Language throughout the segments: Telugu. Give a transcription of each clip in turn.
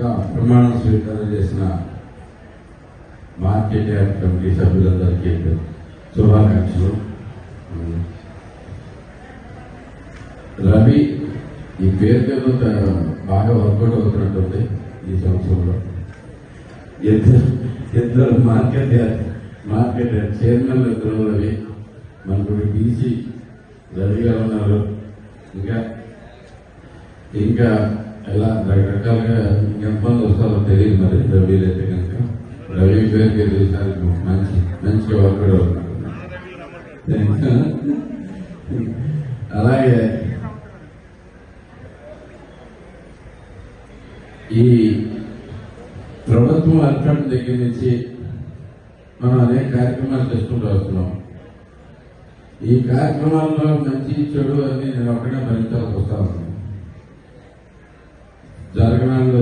ప్రమాణం స్వీకారం చేసిన మార్కెట్ యార్డ్ కమిటీ సభ్యులందరికీ శుభాకాంక్షలు. రవి ఈ పేరు పేరు బాగా వర్కౌట్ అవుతున్నట్టుంది ఈ సంవత్సరంలో. ఇద్దరు ఇద్దరు market yard market yard chairman ఇద్దరు రవి మనకు బీసీ రవి గారు ఉన్నారు. ఇంకా ఇంకా ఎలా రకరకాలుగా ఎంతమంది వస్తారో తెలియదు మరి. రవి అయితే కనుక రవి పేరు తెలియదు మంచి మంచి వాళ్ళు అలాగే ఈ ప్రభుత్వం ఏర్పడిన దగ్గర నుంచి మనం అనేక కార్యక్రమాలు చేసుకుంటూ వస్తున్నాం. ఈ కార్యక్రమాల్లో మంచి చెడు అని నేను ఒకటే భరించాల్సి వస్తా ఉన్నాను. జరగనాళ్ళు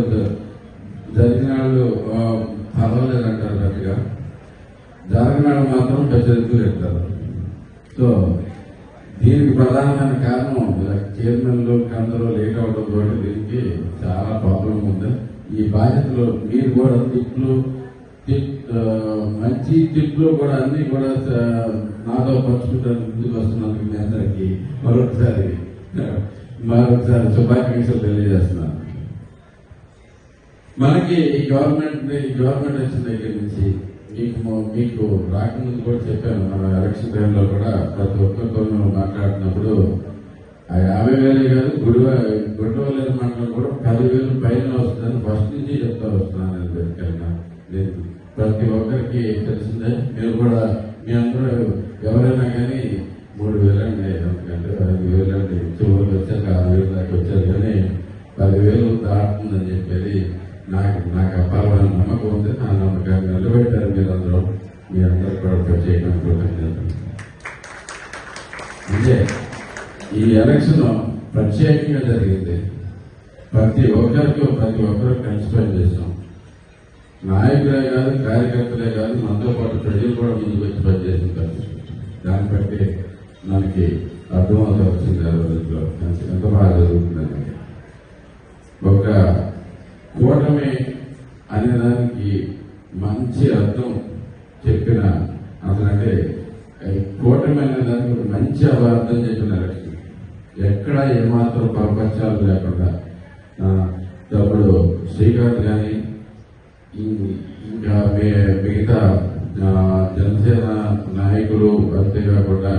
జరిగినాళ్ళు పర్వాలేదు అంటారు గట్టిగా. జరగనాడు మాత్రం పెద్దలు చెప్తారు సో దీనికి ప్రధానమైన కారణం చైర్మన్లు అందరూ లేట్ అవడం తోటి దీనికి చాలా ప్రాబ్లం ఉంది. ఈ బాధ్యతలు మీరు కూడా తిట్లు మంచి తిట్లు కూడా అన్ని కూడా నాతో పంచుకుంటారు ముందుకు వస్తున్నందుకు మీ అందరికీ మరొకసారి మరొకసారి శుభాకాంక్షలు తెలియజేస్తున్నాను. మనకి ఈ గవర్నమెంట్ గవర్నమెంట్ వచ్చిన దగ్గర నుంచి మీకు మీకు రాకముందు కూడా చెప్పాను మన ఎలక్షన్ టైంలో కూడా ప్రతి ఒక్కరితో మాట్లాడుతున్నప్పుడు యాభై వేలే కాదు గుడివ గుడ్డవలేని మండలం కూడా పదివేలు పైన వస్తుందని ఫస్ట్ నుంచి చెప్తా వస్తున్నాను నేను లేదు ప్రతి ఒక్కరికి తెలిసిందే. మీరు కూడా మీ అందరూ ఎవరైనా కానీ మూడు వేలు ఎందుకంటే ఐదు వేలండి చివరికి వచ్చారు అంటే ఈ ఎలక్షన్ ప్రత్యేకంగా జరిగింది. ప్రతి ఒక్కరికి ప్రతి ఒక్కరు కలిసి చేసాం నాయకులే కాదు కార్యకర్తలే కాదు మనతో పాటు ప్రజలు కూడా ముందుకు వచ్చి పనిచేసిన కలిసి దాన్ని బట్టి మనకి అర్థమవుతా వచ్చింది ఆ రోజుల్లో. ఎంత బాగా జరుగుతుందని ఒక కూటమి అనేదానికి మంచి అర్థం చెప్పిన అతనంటే ఈ దానికి ఒక మంచి అర్థం చెప్పినారు ఎక్కడ ఏమాత్రం ప్రపంచాలు లేకుండా అప్పుడు శ్రీకాంత్ కానీ ఇంకా మిగతా జనసేన నాయకులు అంతేకాకుండా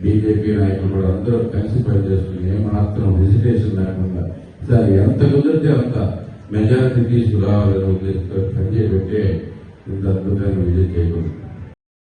బీజేపీ నాయకులు కూడా అందరూ కలిసి పనిచేస్తుంది ఏమాత్రం హెసిటేషన్ లేకుండా సార్ ఎంత కుదిరితే అంత మెజారిటీ తీసుకురావాలనే ఉద్దేశంతో పనిచేయబట్టే ఇంత అద్భుతమైన విజయం చేయకూడదు